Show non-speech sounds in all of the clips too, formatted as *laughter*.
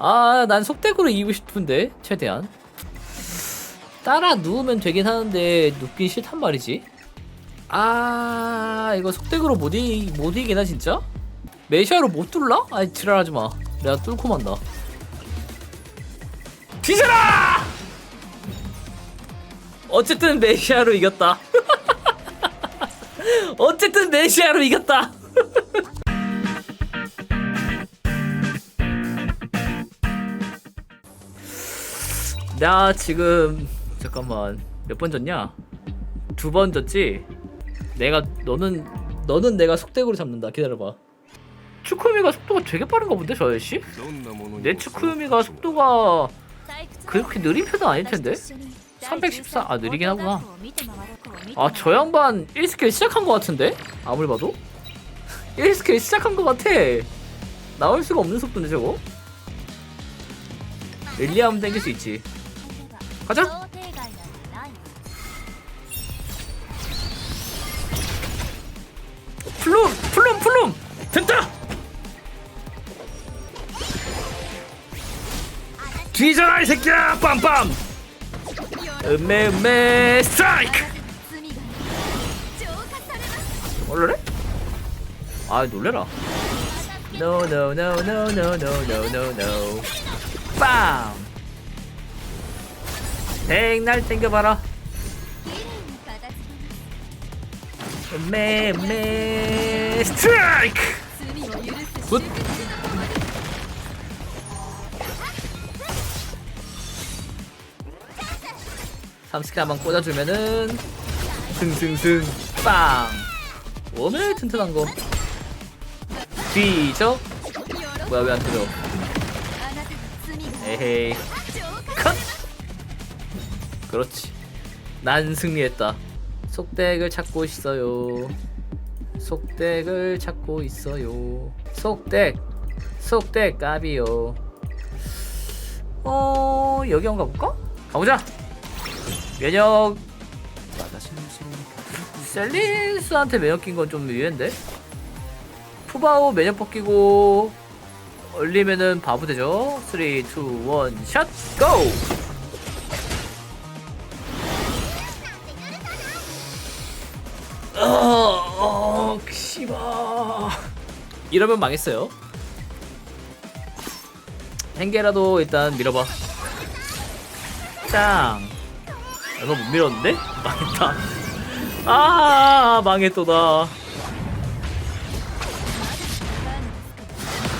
아, 난 속덱으로 이기고 싶은데, 최대한. 따라 누우면 되긴 하는데, 눕긴 싫단 말이지. 아, 이거 속덱으로 못, 이, 못 이기나, 진짜? 메시아로 못 뚫라? 아이, 지랄하지 마. 내가 뚫고 만다. 뒤져라! 어쨌든 메시아로 이겼다. *laughs* 어쨌든 메시아로 이겼다. 나 지금 잠깐만 몇 번 졌냐? 두 번 졌지? 내가 너는 너는 내가 속덱으로 잡는다. 기다려봐. 추쿠미가 속도가 되게 빠른가 본데 저 아저씨? 내 추쿠미가 속도가 그렇게 느린 편은 아닐 텐데? 314? 아 느리긴 하구나. 아 저 양반 1스킬 시작한 것 같은데? 아무리 봐도 *laughs* 1스킬 시작한 것 같아. 나올 수가 없는 속도인데 저거? 릴리하면 땡길 수 있지. 가자. 플룸 플룸 플룸 됐다. 뒤져라 이 새끼야 빰빰. 음메 음메 스트라이크. 얼레래? 아 놀래라. No no no no no no no no no. 빵. 백날 땡겨봐라. 음메 스트라이크. 굿. 삼스킬 한번 꽂아주면은 승승승 빵 오늘 튼튼한 거 뒤져 뭐야 왜안 터져 에헤이 컷 그렇지. 난 승리했다. 속덱을 찾고 있어요. 속덱을 찾고 있어요. 속덱 속덱 까비요. 어 여기 한번 가볼까? 가보자. 면역. 셀린스한테 면역 낀 건 좀 의외인데? 푸바오 면역 벗기고 얼리면은 바보 되죠? 3, 2, 1, 샷! 고! 어, 어, 씨바 이러면 망했어요. 행계라도 일단 밀어봐. 짱. 얼마 못 밀었는데? 망했다. 아 망했도다.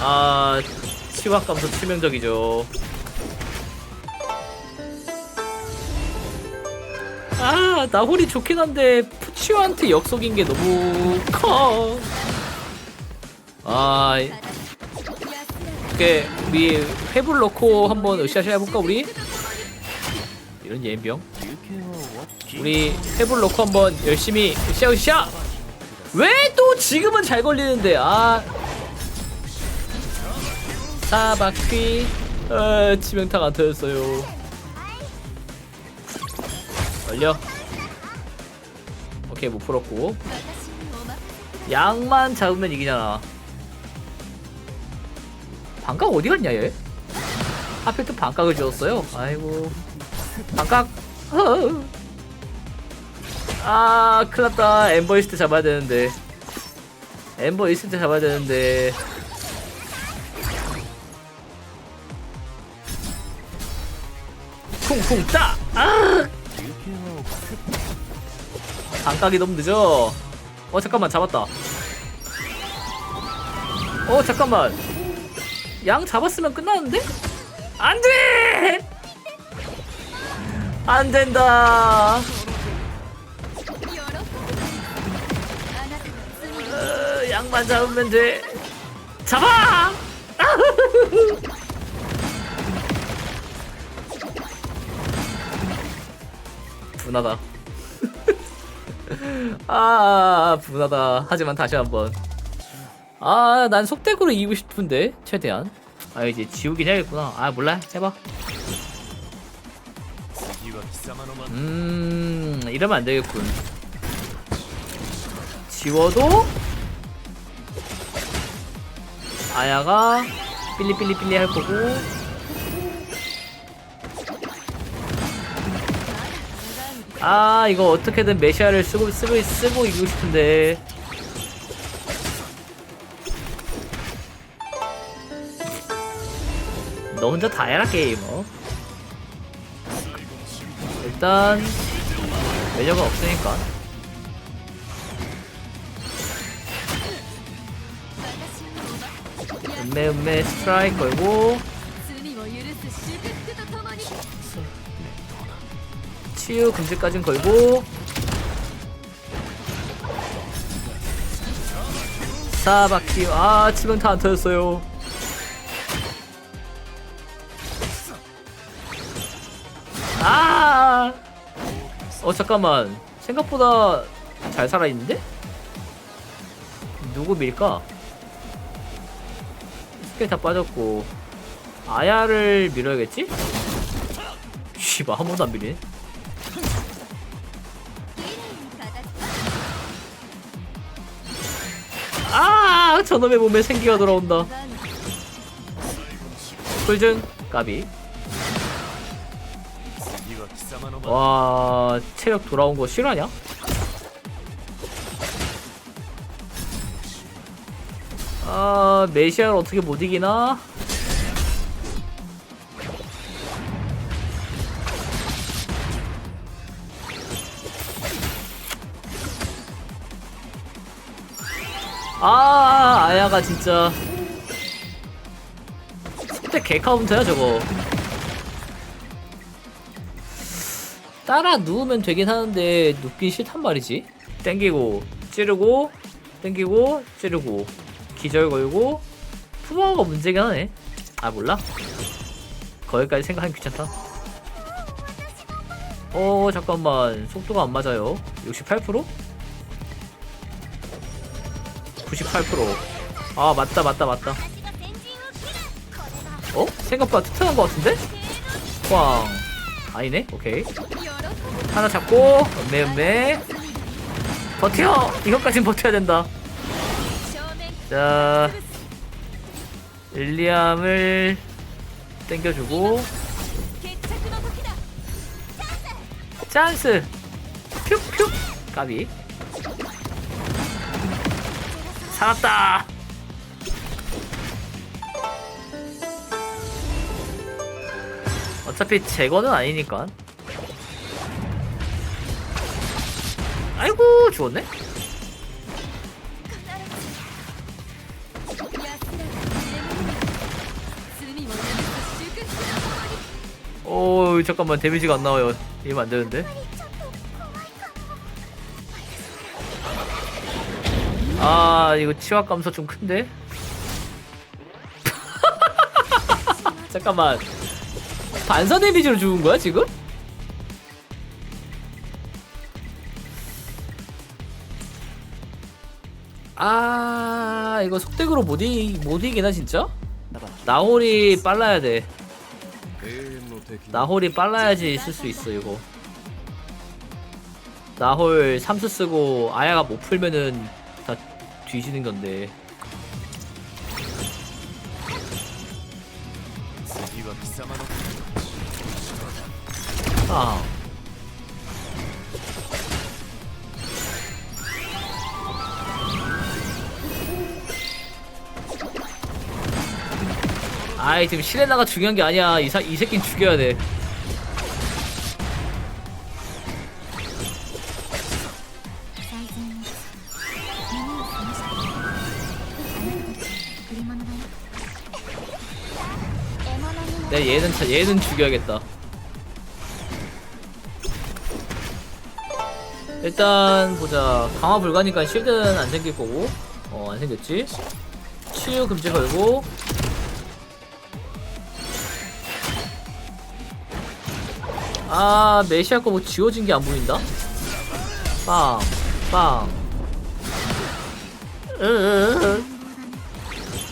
아 치확 감소 치명적이죠. 아 나홀이 좋긴 한데 푸치오한테 역속인 게 너무 커. 아, 이렇게 우리 회불 넣고 한번 으쌰으쌰 해볼까 우리? 이런 예병. 우리 회불 넣고 한번 열심히 으쌰으쌰. 왜 또 지금은 잘 걸리는데 아. 사바퀴. 아 치명타가 안 터졌어요. 걸려 오케이 못 풀었고. 양만 잡으면 이기잖아. 반각 어디 갔냐 얘? 하필 또 반각을 지었어요. 아이고. 반각. 어. *laughs* 아 큰일났다. 엠버 때 잡아야 되는데. 엠버 때 잡아야 되는데. 쿵쿵 따! 아! 반각이 너무 늦어 어 잠깐만 잡았다 어 잠깐만 양 잡았으면 끝나는데? 안돼! 안 된다. 어, 양만 잡으면 돼. 잡아! *laughs* 분하다. 아, 분하다. 하지만 다시 한번. 아, 난 속덱으로 이기고 싶은데, 최대한. 아, 이제 지우긴 해야겠구나. 아, 몰라. 해봐. 음, 이러면 안 되겠군. 지워도 아야가 삘리삘리삘리 할 거고 아 이거 어떻게든 메시아를 쓰고 쓰고 쓰고 이기고 싶은데. 너 혼자 다 해라 게이머 일단 매력은 없으니까. 음메 음메 스트라이크 걸고 치유 금지까진 걸고 사바퀴 아 치명타 안 터졌어요 아! 어 잠깐만 생각보다 잘 살아있는데? 누구 밀까? 스킬 다 빠졌고 아야를 밀어야겠지? 씨발 한 번도 안 밀리네 あ *laughs* 저놈의 몸에 생기가 돌아온다. 꿀증 까비. 와 체력 돌아온 거 실화냐? 아 메시아를 어떻게 못 이기나? 아 아야가 진짜. 속대 개카운터야 저거. 따라 누우면 되긴 하는데 눕기 싫단 말이지. 땡기고 찌르고 땡기고 찌르고. 기절 걸고. 푸마가 문제긴 하네. 아 몰라. 거기까지 생각하기 귀찮다. 어 잠깐만. 속도가 안 맞아요. 68%? 98%아 맞다 맞다 맞다. 어? 생각보다 튼튼한 것 같은데? 꽝. 아니네? 오케이. 하나 잡고 음메 음메. 버텨! 이것까진 버텨야 된다. 자 릴리암을 땡겨주고. 찬스! 퓨퓨! 까비. 살았다. 어차피 제거는 아니니까. 아이고 죽었네. 오 잠깐만 데미지가 안 나와요. 이러면 안 되는데. 아 이거 치확 감소 좀 큰데? *laughs* 잠깐만 반사 데미지로 죽은 거야 지금? 아 이거 속댁으로 못, 이, 못 이기나 진짜? 나홀이 빨라야 돼 나홀이 빨라야지 쓸 수 있어 이거 나홀 3수 쓰고 아야가 못 풀면은 다 뒤지는 건데. 아. 아이 지금 시레나가 중요한 게 아니야 이, 사, 이 새끼는 죽여야 돼 내 얘는 차, 얘는 죽여야겠다. 일단 보자. 강화 불가니까 실드는 안 생길 거고. 어 안 생겼지? 치유 금지 걸고. 아 메시아 거뭐 지워진 게 안 보인다? 빵 빵. 으으으.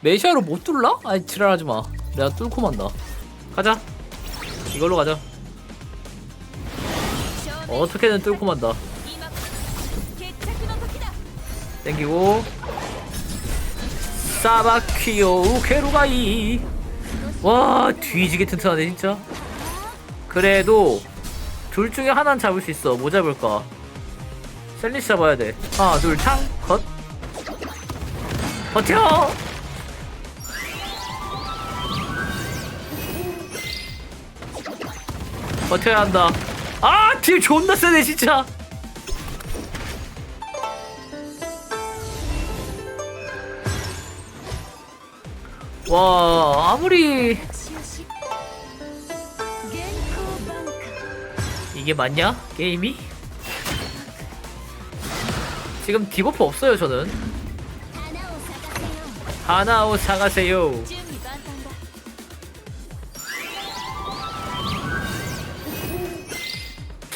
메시아로 못 뚫라? 아이 지랄하지 마. 내가 뚫고 만다. 가자. 이걸로 가자. 어떻게든 뚫고 만다. 땡기고 사바키오 우케루가이 와 뒤지게 튼튼하네 진짜 그래도 둘 중에 하나는 잡을 수 있어 뭐 잡을까 셀리시 잡아야 돼 하나 둘 창. 컷. 버텨 버텨야 한다. 아, 딜 존나 세네, 진짜. 와, 아무리 이게 맞냐? 게임이? 지금 디버프 없어요, 저는. 하나오 사가세요.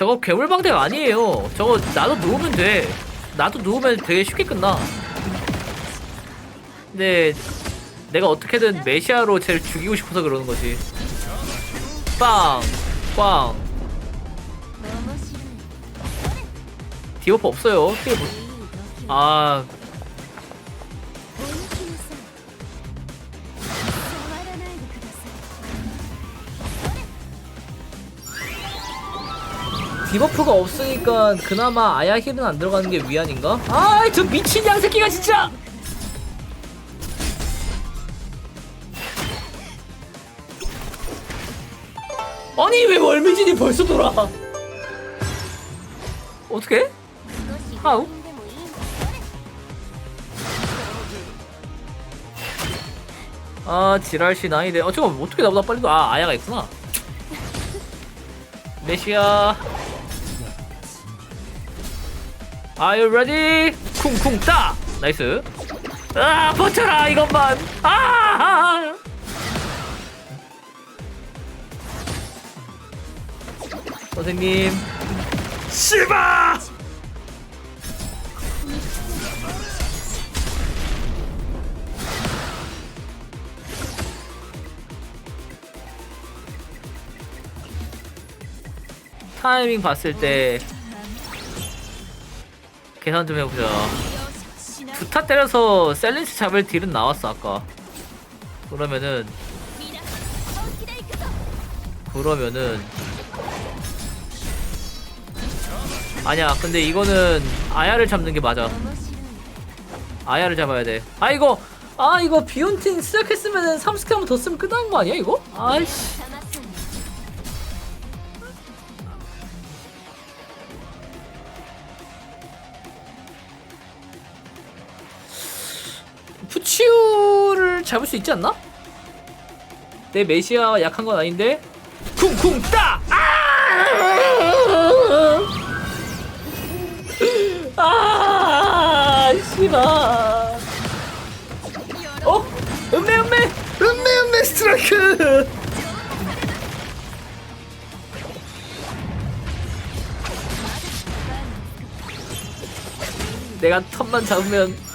저거 괴물방대가 아니에요. 저거 나도 누우면 돼. 나도 누우면 되게 쉽게 끝나. 근데 내가 어떻게든 메시아로 쟤를 죽이고 싶어서 그러는 거지. 빵! 빵! 디오프 없어요. 아... 디버프가 없으니까 그나마 아야 힐은 안 들어가는 게 위안인가? 아이 저 미친 양새끼가 진짜! 아니 왜 월미진이 벌써 돌아? 어떻게? 하우? 아 지랄씨 나이네 어 잠깐 어떻게 나보다 빨리 아 아야가 있구나 메시아 Are you ready? 쿵쿵 따. 나이스. 아 버텨라 이것만. 아. 선생님. 씨바. 타이밍 봤을 때 계산 좀 해보자 두타 때려서 셀린스 잡을 딜은 나왔어 아까. 그러면은 그러면은 아니야 근데 이거는 아야를 잡는 게 맞아. 아야를 잡아야 돼아 이거 아 이거 비욘틴 시작했으면은 30개 한번더 쓰면 끝난 거 아니야 이거? 아이씨. 잡을 수 있지 않나? 내 메시아 약한 건 아닌데 쿵쿵 따! 아! 아! 씨발 어? 음메 음메 음메 음메 스트라이크 내가 턴만 잡으면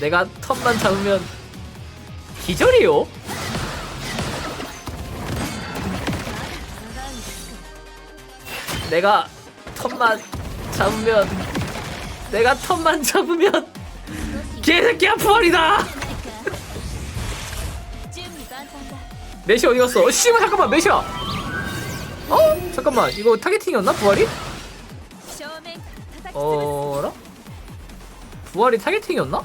내가 턴만 잡으면 기절이요? 내가 턴만 잡으면 내가 턴만 잡으면 개새끼야 부활이다! 메시 어디 갔어? 어, 씨발 잠깐만 메시야! 어? 잠깐만 이거 타겟팅이었나 부활이? 어라? 부활이 타겟팅이었나?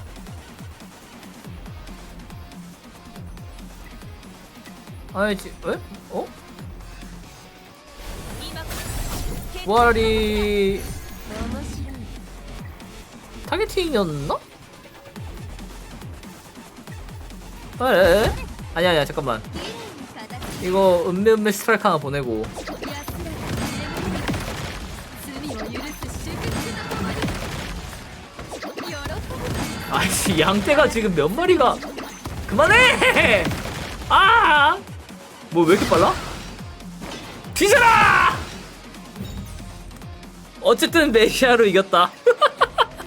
아니 지 에? 어? 무아리 타겟팅이었나? 아, 에? 아니야 아니야 잠깐만 이거 음메 음메 스트라이크 하나 보내고 아이씨 양떼가 지금 몇 마리가 그만해! 아! 뭐 왜 이렇게 빨라? 뒤져라! 어쨌든 메시아로 이겼다.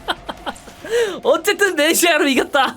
*laughs* 어쨌든 메시아로 이겼다.